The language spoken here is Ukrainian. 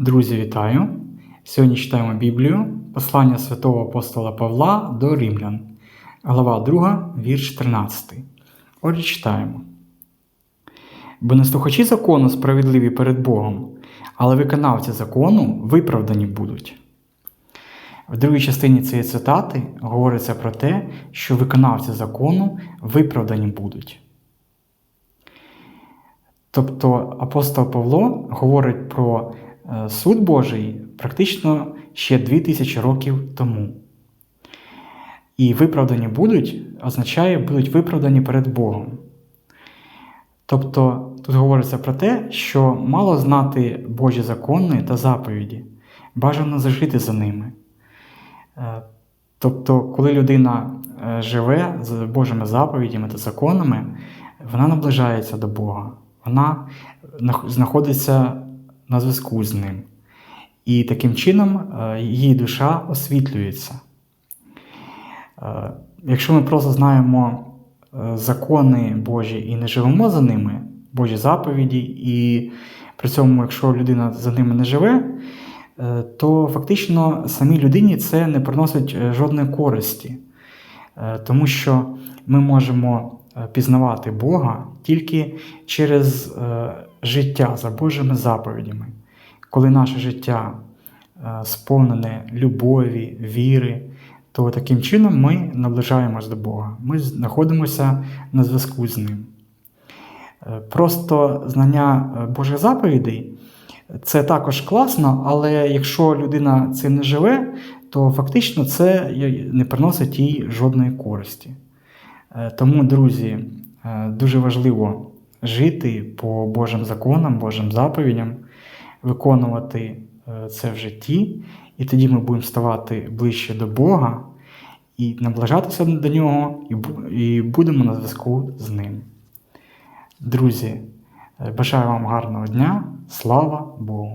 Друзі, вітаю! Сьогодні читаємо Біблію, послання святого апостола Павла до Римлян, глава 2, вірш 13. Отже, читаємо. Бо не слухачі закону справедливі перед Богом, але виконавці закону виправдані будуть. В другій частині цієї цитати говориться про те, що виконавці закону виправдані будуть. Тобто апостол Павло говорить про суд Божий практично ще 2000 років тому. І виправдані будуть означає, будуть виправдані перед Богом. Тобто тут говориться про те, що мало знати Божі закони та заповіді, бажано зажити за ними. Е, Тобто, коли людина е, живе з Божими заповідями та законами, вона наближається до Бога, вона знаходиться на зв'язку з ним. І таким чином е, її душа освітлюється. Е, Якщо ми просто знаємо е, закони Божі і не живемо за ними, Божі заповіді, і при цьому, якщо людина за ними не живе, то фактично самій людині це не приносить жодної користі, тому що ми можемо пізнавати Бога тільки через е, життя за Божими заповідями, коли наше життя е, сповнене любові, віри, то таким чином ми наближаємось до Бога. Ми знаходимося на зв'язку з Ним. Е, Просто знання е, Божих заповідей це також класно, але якщо людина цим не живе, то фактично це не приносить їй жодної користі. Е, Тому, друзі, е, дуже важливо жити по Божим законам, Божим заповідям, виконувати е, це в житті, і тоді ми будемо ставати ближче до Бога і наближатися до нього, і будемо на зв'язку з ним. Друзі, бажаю вам гарного дня. Слава Богу!